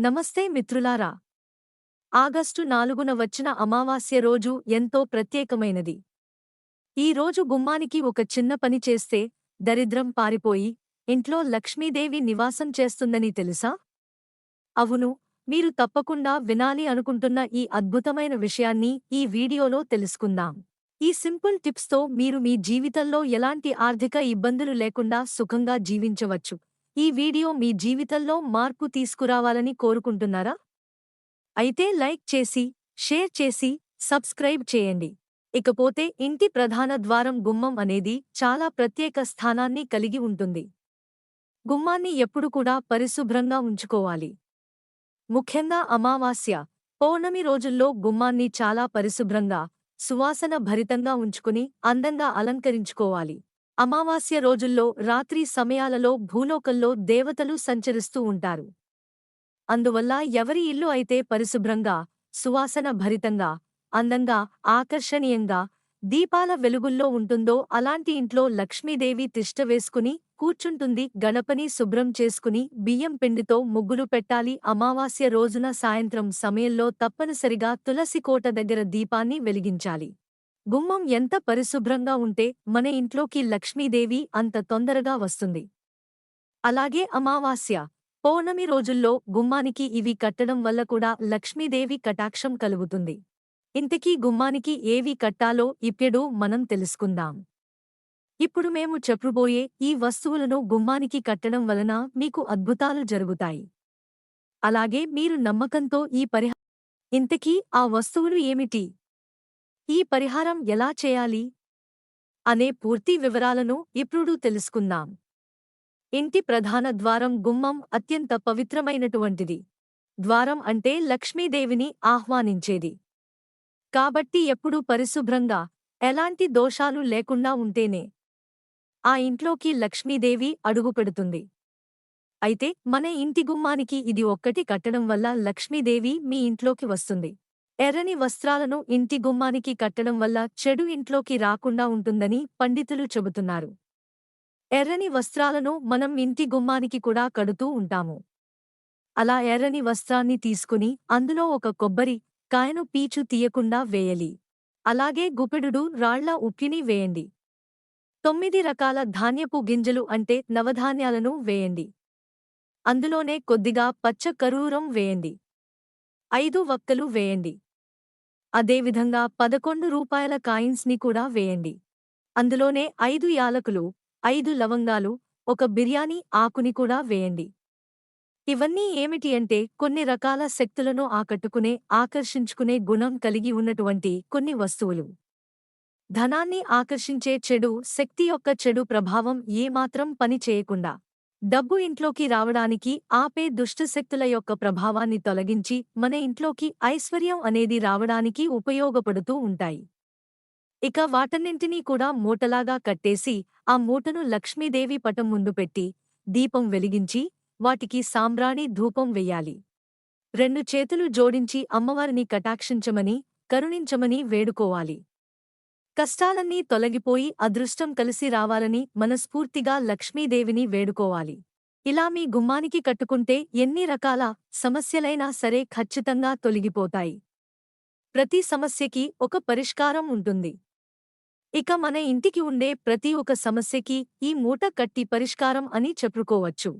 నమస్తే మిత్రులారా. ఆగస్టు నాలుగున వచ్చిన అమావాస్య రోజు ఎంతో ప్రత్యేకమైనది. ఈ రోజు గుమ్మానికి ఒక చిన్న పని చేస్తే దరిద్రం పారిపోయి ఇంట్లో లక్ష్మీదేవి నివాసం చేస్తుందని తెలుసా? అవును మీరు తప్పకుండా వినాలి అనుకుంటున్న ఈ అద్భుతమైన విషయాన్ని ఈ వీడియోలో తెలుసుకుందాం. ఈ సింపుల్ టిప్స్తో మీరు మీ జీవితంలో ఎలాంటి ఆర్థిక ఇబ్బందులు లేకుండా సుఖంగా జీవించవచ్చు. ఈ వీడియో మీ జీవితంలో మార్పు తీసుకురావాలని కోరుకుంటున్నారా? అయితే లైక్ చేసి షేర్ చేసి సబ్స్క్రైబ్ చేయండి. ఇకపోతే ఇంటి ప్రధాన ద్వారం గుమ్మం అనేది చాలా ప్రత్యేక స్థానాన్ని కలిగి ఉంటుంది. గుమ్మాన్ని ఎప్పుడు కూడా పరిశుభ్రంగా ఉంచుకోవాలి. ముఖ్యంగా అమావాస్య పౌర్ణమి రోజుల్లో గుమ్మాన్ని చాలా పరిశుభ్రంగా సువాసన భరితంగా ఉంచుకుని అందంగా అలంకరించుకోవాలి. అమావాస్య రోజుల్లో రాత్రి సమయాలలో భూలోకంలో దేవతలు సంచరిస్తూ ఉంటారు. అందువల్ల ఎవరి ఇల్లు అయితే పరిశుభ్రంగా సువాసన భరితంగా అందంగా ఆకర్షణీయంగా దీపాల వెలుగుల్లో ఉంటుందో అలాంటి ఇంట్లో లక్ష్మీదేవి తిష్టవేసుకుని కూర్చుంటుంది గణపని శుభ్రం చేసుకుని బియ్యం పిండితో ముగ్గులు పెట్టాలి. అమావాస్య రోజున సాయంత్రం సమయంలో తప్పనిసరిగా తులసికోట దగ్గర దీపాన్ని వెలిగించాలి. గుమ్మం ఎంత పరిశుభ్రంగా ఉంటే మన ఇంట్లోకి లక్ష్మీదేవి అంత తొందరగా వస్తుంది. అలాగే అమావాస్య పౌర్ణమి రోజుల్లో గుమ్మానికి ఇవి కట్టడం వల్ల కూడా లక్ష్మీదేవి కటాక్షం కలుగుతుంది. ఇంతకీ గుమ్మానికి ఏవి కట్టాలో ఇప్పుడు మనం తెలుసుకుందాం. ఇప్పుడు మేము చెప్పుబోయే ఈ వస్తువులను గుమ్మానికి కట్టడం వలన మీకు అద్భుతాలు జరుగుతాయి. అలాగే మీరు నమ్మకంతో ఈ పరిహ ఇంతకీ ఆ వస్తువులు ఏమిటి? ఈ పరిహారం ఎలా చేయాలి? అనే పూర్తి వివరాలను ఇప్పుడు తెలుసుకుందాం. ఇంటి ప్రధాన ద్వారం గుమ్మం అత్యంత పవిత్రమైనటువంటిది. ద్వారం అంటే లక్ష్మీదేవిని ఆహ్వానించేది. కాబట్టి ఎప్పుడూ పరిశుభ్రంగా ఎలాంటి దోషాలు లేకుండా ఉంటేనే ఆ ఇంట్లోకి లక్ష్మీదేవి అడుగుపెడుతుంది అయితే మన ఇంటి గుమ్మానికి ఇది ఒక్కటి కట్టడం వల్ల లక్ష్మీదేవి మీ ఇంట్లోకి వస్తుంది. ఎర్రని వస్త్రాలను ఇంటి గుమ్మానికి కట్టడం వల్ల చెడు ఇంట్లోకి రాకుండా ఉంటుందని పండితులు చెబుతున్నారు. ఎర్రని వస్త్రాలను మనం ఇంటి గుమ్మానికి కూడా కడుతూ ఉంటాము. అలా ఎర్రని వస్త్రాన్ని తీసుకుని అందులో ఒక కొబ్బరి కాయను పీచు తీయకుండా వేయలి. అలాగే గుపెడుడు రాళ్ళ ఉప్పిని వేయండి. తొమ్మిది రకాల ధాన్యపు గింజలు అంటే నవధాన్యాలను వేయండి. అందులోనే కొద్దిగా పచ్చ కరూరం వేయండి. ఐదు వక్కలు వేయండి. అదేవిధంగా పదకొండు రూపాయల కాయిన్స్ని కూడా వేయండి. అందులోనే ఐదు యాలకులు ఐదు లవంగాలు ఒక బిర్యానీ ఆకుని కూడా వేయండి. ఇవన్నీ ఏమిటి అంటే కొన్ని రకాల శక్తులను ఆకట్టుకునే ఆకర్షించుకునే గుణం కలిగి ఉన్నటువంటి కొన్ని వస్తువులు. ధనాన్ని ఆకర్షించే చెడు శక్తి యొక్క చెడు ప్రభావం ఏమాత్రం పని చేయకుండా డబ్బు ఇంట్లోకి రావడానికి ఆపే దుష్టశక్తుల యొక్క ప్రభావాన్ని తొలగించి మన ఇంట్లోకి ఐశ్వర్యం అనేది రావడానికి ఉపయోగపడుతూ ఉంటాయి. ఇక వాటన్నింటినీ కూడా మూటలాగా కట్టేసి ఆ మూటను లక్ష్మీదేవి పటం ముందు పెట్టి దీపం వెలిగించి వాటికి సాంబ్రాణి ధూపం వెయ్యాలి. రెండు చేతులు జోడించి అమ్మవారిని కటాక్షించమని కరుణించమని వేడుకోవాలి. కష్టాలన్నీ తొలగిపోయి అదృష్టం కలిసి రావాలని మనస్ఫూర్తిగా లక్ష్మీదేవిని వేడుకోవాలి. ఇలా మీ గుమ్మానికి కట్టుకుంటే ఎన్ని రకాల సమస్యలైనా సరే ఖచ్చితంగా తొలగిపోతాయి. ప్రతి సమస్యకి ఒక పరిష్కారం ఉంటుంది. ఇక మన ఇంటికి ఉండే ప్రతి ఒక సమస్యకి ఈ మూట కట్టి పరిష్కారం అని చెప్పుకోవచ్చు.